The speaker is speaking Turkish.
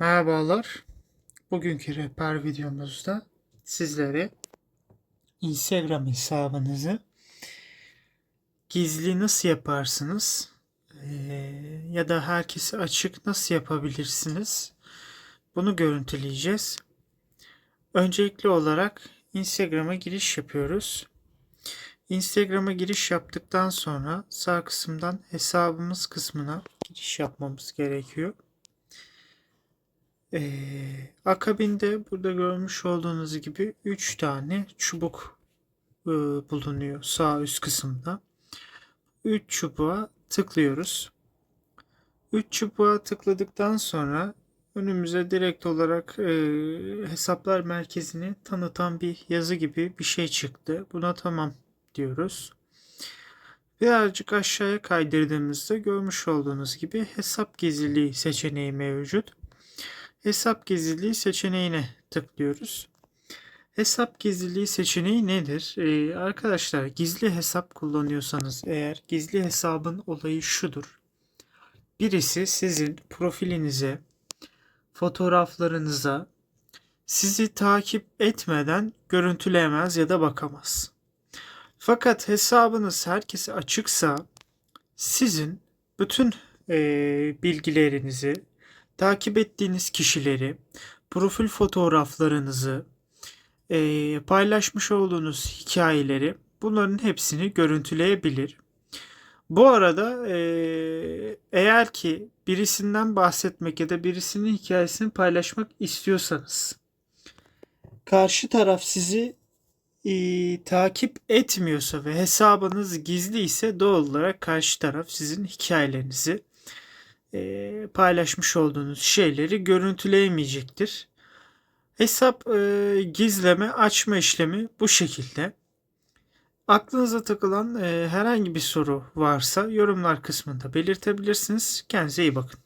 Merhabalar. Bugünkü rehber videomuzda sizlere Instagram hesabınızı gizli nasıl yaparsınız eee, ya da herkese açık nasıl yapabilirsiniz bunu görüntüleyeceğiz. Öncelikli olarak Instagram'a giriş yapıyoruz. Instagram'a giriş yaptıktan sonra sağ kısımdan hesabımız kısmına giriş yapmamız gerekiyor. Ee, akabinde burada görmüş olduğunuz gibi 3 tane çubuk e, bulunuyor sağ üst kısımda. 3 çubuğa tıklıyoruz. 3 çubuğa tıkladıktan sonra önümüze direkt olarak e, hesaplar merkezini tanıtan bir yazı gibi bir şey çıktı. Buna tamam diyoruz. Birazcık aşağıya kaydırdığımızda görmüş olduğunuz gibi hesap gizliliği seçeneği mevcut. Hesap gizliliği seçeneğine tıklıyoruz. Hesap gizliliği seçeneği nedir? Ee, arkadaşlar gizli hesap kullanıyorsanız eğer gizli hesabın olayı şudur. Birisi sizin profilinize, fotoğraflarınıza sizi takip etmeden görüntüleyemez ya da bakamaz. Fakat hesabınız herkese açıksa sizin bütün eee, bilgilerinizi, takip ettiğiniz kişileri, profil fotoğraflarınızı, eee, paylaşmış olduğunuz hikayeleri bunların hepsini görüntüleyebilir. Bu arada eee, eğer ki birisinden bahsetmek ya da birisinin hikayesini paylaşmak istiyorsanız karşı taraf sizi eee, takip etmiyorsa ve hesabınız gizli ise doğal olarak karşı taraf sizin hikayelerinizi e, paylaşmış olduğunuz şeyleri görüntüleyemeyecektir. Hesap e, gizleme açma işlemi bu şekilde. Aklınıza takılan e, herhangi bir soru varsa yorumlar kısmında belirtebilirsiniz. Kendinize iyi bakın.